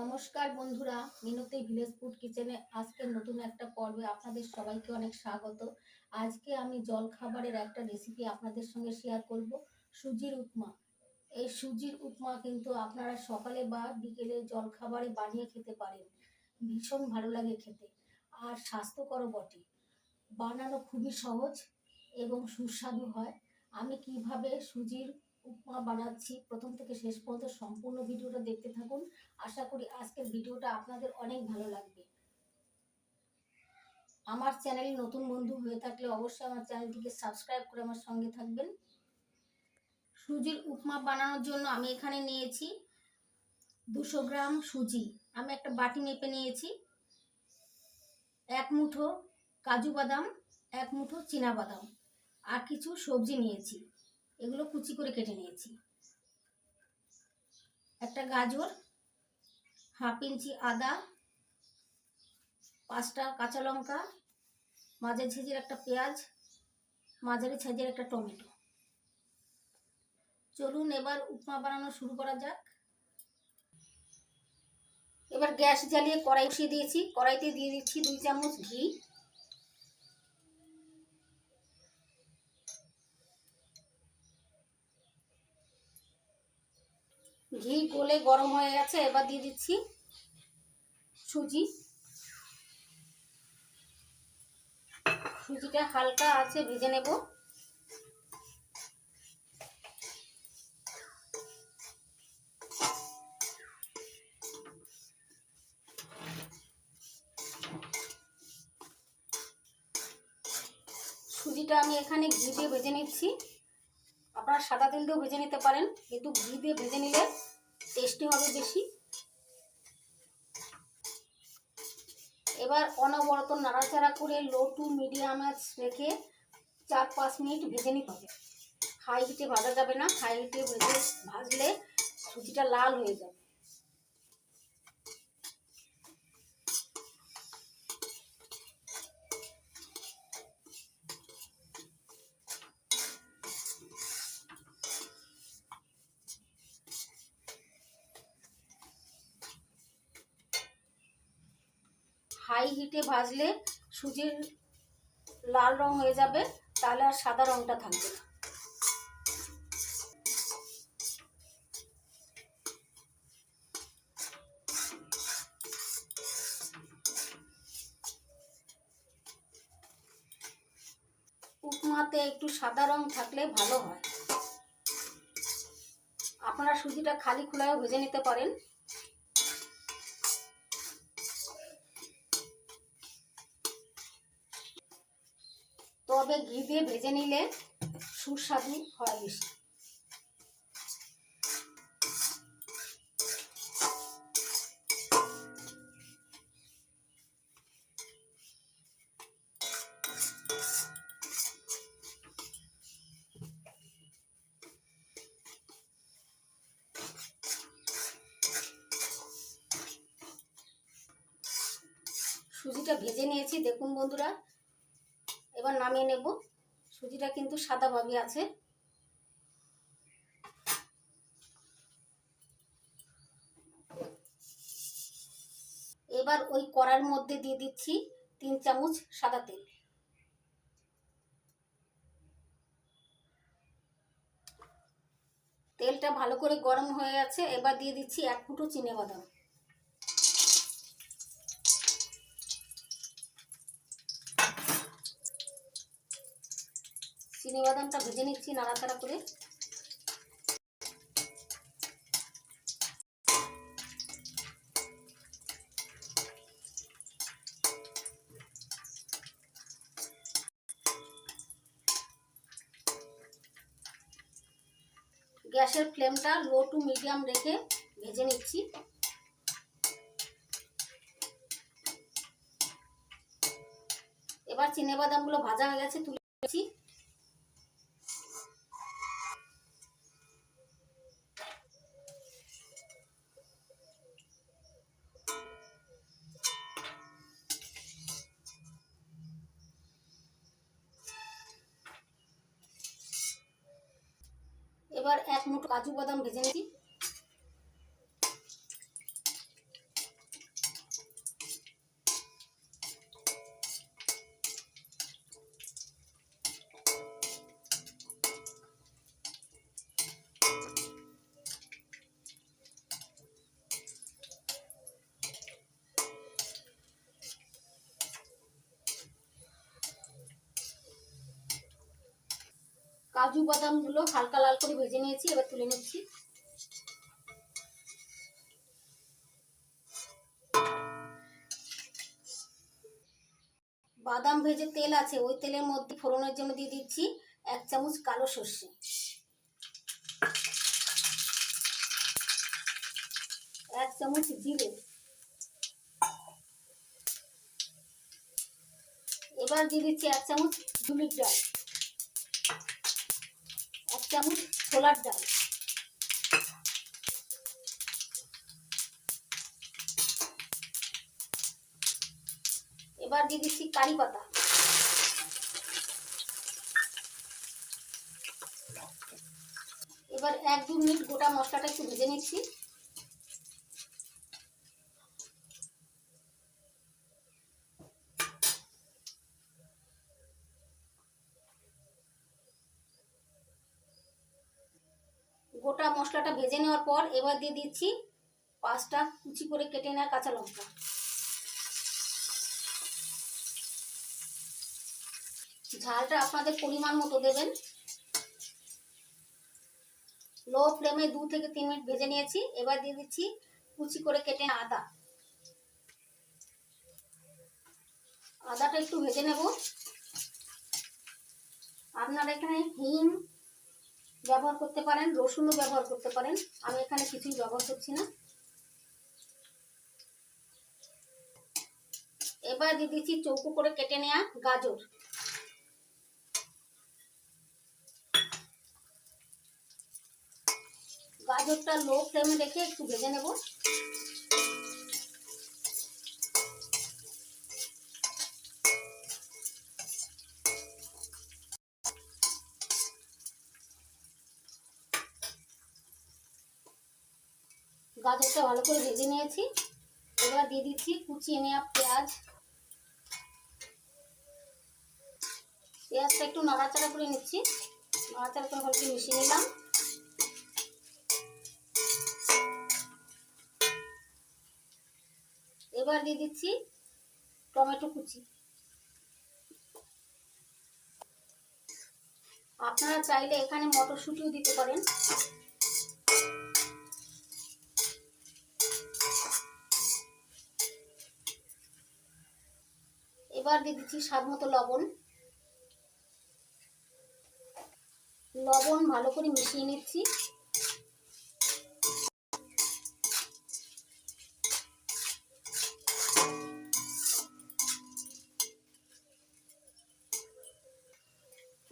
নমস্কার বন্ধুরা, মিনতি village food কিচেনে আজকে নতুন একটা পর্বে আপনাদের সবাইকে অনেক স্বাগত। আজকে আমি জল খাবারের একটা রেসিপি আপনাদের সঙ্গে শেয়ার করব, সুজির উপমা। এই সুজির উপমা কিন্তু আপনারা সকালে বা বিকেলে জল খাবারে বানিয়ে খেতে পারেন, ভীষণ ভালো লাগে খেতে। আর স্বাস্থ্যকর বটে। বানানো খুবই সহজ এবং সুস্বাদু হয়। আমি কীভাবে সুজির উপমা বানাচ্ছি। প্রথম থেকে শেষ পর্যন্ত সম্পূর্ণ ভিডিওটা দেখতে থাকুন। আশা করি আজকের ভিডিওটা আপনাদের অনেক ভালো লাগবে। আমার চ্যানেল নতুন বন্ধু হয়ে থাকলে অবশ্যই আমার চ্যানেলটিকে সাবস্ক্রাইব করে আমার সঙ্গে থাকবেন। সুজির উপমা বানানোর জন্য আমি এখানে নিয়েছি দুশো গ্রাম সুজি। আমি একটা বাটি মেপে নিয়েছি। এক মুঠো কাজু বাদাম, এক মুঠো চীনা বাদাম। আর কিছু সবজি নিয়েছি। এগুলো কুচি করে কেটে নিয়েছি। একটা গাজর, হাফ ইঞ্চি আদা, পাঁচটা কাঁচা লঙ্কা, মাঝের ঝেঁঝের একটা পেঁয়াজ, মাঝারি সাইজের একটা টমেটো। চলুন এবার উপমা বানানো শুরু করা যাক। এবার গ্যাস জ্বালিয়ে কড়াই বসিয়ে দিয়েছি। কড়াইতে দিয়ে দিচ্ছি দুই চামচ ঘি। ঘি গলে গরম হয়ে গেছে, এবার দিয়ে দিচ্ছি সুজি। সুজিটা হালকা আছে, ভেজে নেব। সুজিটা আমি এখানে ঘি দিয়ে ভেজে নিচ্ছি। আপনারা সাদা তেল দিয়েও ভেজে নিতে পারেন, কিন্তু ঘি দিয়ে ভেজে নিলে টেস্টি হবে বেশি। এবার অনবরত নাড়াচাড়া করে লো টু মিডিয়াম রেখে চার পাঁচ মিনিট ভেজে নিতে হবে। হাই হিটে ভাজা যাবে না, হাই হিটে ভেজে ভাজলে সুজিটা লাল হয়ে যাবে। হাই হিটে ভাজলে সুজির লাল রং হয়ে যাবে, তাহলে আর সাদা রংটা থাকবে না। উপমাতে একটু সাদা রং থাকলে ভালো হয়। আপনারা সুজিটা খালি খোলায়ও ভেজে নিতে পারেন। তবে ঘি দিয়ে ভেজে নিলে সুস্বাদু হয় বেশি সুজিটা ভেজে নিয়েছি দেখুন বন্ধুরা। এবার নামিয়ে নেব। সুজিটা কিন্তু সাদাভাবে আছে। এবার ওই কড়ার মধ্যে দিয়ে দিচ্ছি তিন চামচ সাদা তেল। তেলটা ভালো করে গরম হয়ে গেছে, এবার দিয়ে দিচ্ছি এক ফুটো চিনে বাদাম। চিনি বাদামটা ভেজে নিচ্ছি নাড়াচাড়া করে। গ্যাসের ফ্লেমটা লো টু মিডিয়াম রেখে ভেজে নিচ্ছি। এবার চিনে বাদামগুলো ভাজা হয়ে গেছে তুলে নিচ্ছি। কাজু বাদাম ভেজে নিচ্ছি কাজু বাদামগুলো হালকা লাল করে ভেজে নিয়েছি, এবার তুলে নিচ্ছি। বাদাম ভেজে তেল আছে, ওই তেলের মধ্যে ফোড়নের জন্য দিয়ে দিচ্ছি এক চামচ কালো সর্ষে। এক চামচ জিরে। এবার দিয়ে দিচ্ছি এক চামচ ধুলির ডাল চামচ ছোলার ডাল। এবার দিয়ে দিচ্ছি কারি পাতা। এবার এক দু মিনিট গোটা মশলাটা একটু ভেজে নিচ্ছি গোটা মশলাটা ভেজে নেওয়ার পর এবার দিয়ে দিচ্ছি পাঁচটা কুচি করে কেটে নেওয়া কাঁচা লঙ্কা। ঝালটা আপনাদের পরিমাণ মতো দেবেন। লো ফ্লেমে দু থেকে তিন মিনিট ভেজে নিয়েছি। এবার দিয়ে দিচ্ছি কুচি করে কেটে আদা। আদাটা একটু ভেজে নেব। আপনারা এখানে হিং ব্যবহার করতে পারেন, রসুনও ব্যবহার করতে পারেন। আমি এখানে কিছুই ব্যবহার করছি না। এবার দিয়ে দিচ্ছি চৌকো করে কেটে নেওয়া গাজর। গাজরটা লো ফ্লেমে রেখে একটু ভেজে নেব। গাজরটা ভালো করে ভেজে নিয়েছি। এবার দিয়ে দিচ্ছি কুচিয়ে নেওয়া পেঁয়াজ। পেঁয়াজটা একটু নাড়াচাড়া করে নিচ্ছি। নাড়াচাড়া করে করে মিশিয়ে নিলাম। এবার দিয়ে দিচ্ছি টমেটো কুচি। আপনারা চাইলে এখানে মটরশুঁটিও দিতে পারেন। এবার দিয়ে দিচ্ছি স্বাদ মতো লবণ। লবণ ভালো করে মিশিয়ে নিচ্ছি।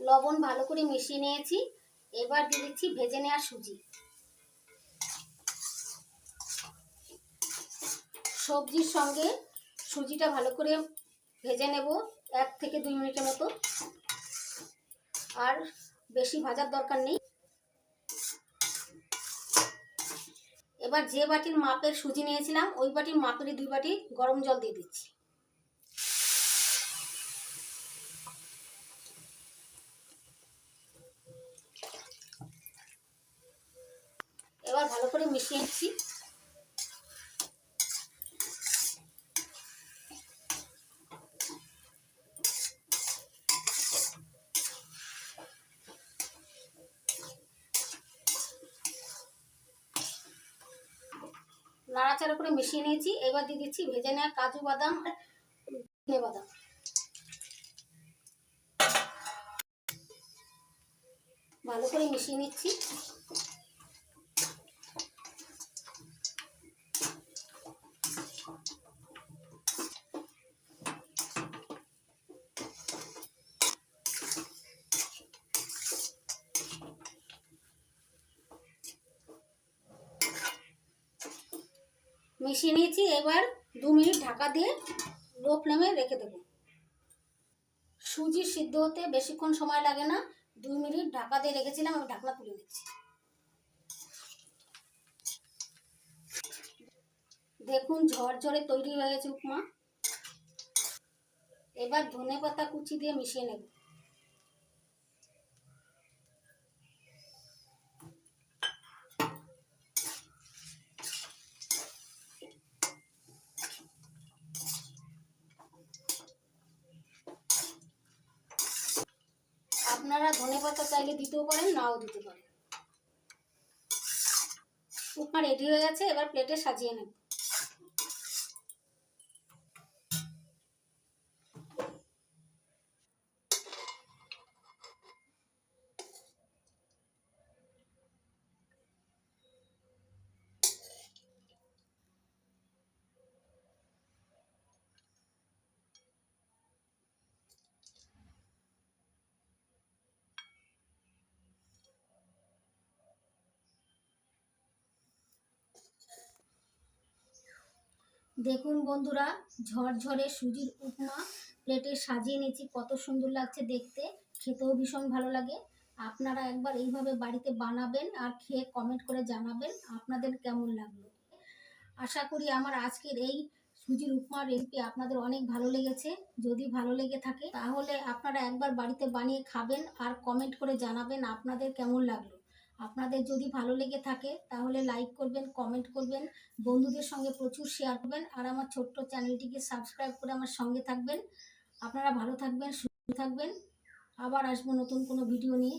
লবণ ভালো করে মিশিয়ে নিয়েছি। এবার দিয়ে দিচ্ছি ভেজে নেওয়া সুজি। সবজির সঙ্গে সুজিটা ভালো করে ভেজে নেব এক থেকে দুই মিনিটের মতো। আর বেশি ভাজার দরকার নেই। এবার যে বাটির মাপের সুজি নিয়েছিলাম, ওই বাটির মাপেরই দুই বাটি গরম জল দিয়ে দিচ্ছি। এবার ভালো করে মিশিয়ে নিচ্ছি। নাড়াচাড়া করে মিশিয়ে নিয়েছি। এবার দিয়ে দিচ্ছি ভেজে নেওয়া কাজু বাদাম আর বাদাম। ভালো করে মিশিয়ে নিচ্ছি। মিশিয়ে নিয়েছি, এবার দু মিনিট ঢাকা দিয়ে লো ফ্লেমে রেখে দেবো। সুজি সিদ্ধ হতে বেশিক্ষণ সময় লাগে না, দুই মিনিট ঢাকা দিয়ে রেখেছিলাম আমি ঢাকনা তুলে দিচ্ছি। দেখুন, ঝরঝরে তৈরি হয়ে গেছে উপমা। এবার ধনে পাতা কুচি দিয়ে মিশিয়ে নেব। আপনারা ধনে পাতা চাইলে দিতেও পারেন, নাও দিতে পারেন। উপমা রেডি হয়ে গেছে, এবার প্লেটে সাজিয়ে নেব। দেখুন বন্ধুরা, ঝরঝরে সুজির উপমা প্লেটে সাজিয়ে নিয়েছি, কত সুন্দর লাগছে দেখতে, খেতেও ভীষণ ভালো লাগে। আপনারা একবার এইভাবে বাড়িতে বানাবেন আর খেয়ে কমেন্ট করে জানাবেন আপনাদের কেমন লাগল। আশা করি আমার আজকের এই সুজির উপমার রেসিপি আপনাদের অনেক ভালো লেগেছে। যদি ভালো লেগে থাকে, তাহলে আপনারা একবার বাড়িতে বানিয়ে খাবেন আর কমেন্ট করে জানাবেন আপনাদের কেমন লাগল। আপনাদের যদি ভালো লেগে থাকে, তাহলে লাইক করবেন কমেন্ট করবেন, বন্ধুদের সঙ্গে প্রচুর শেয়ার করবেন, আর আমার ছোট্ট চ্যানেলটিকে সাবস্ক্রাইব করে আমার সঙ্গে থাকবেন। আপনারা ভালো থাকবেন, সুস্থ থাকবেন। আবার আসব নতুন কোনো ভিডিও নিয়ে।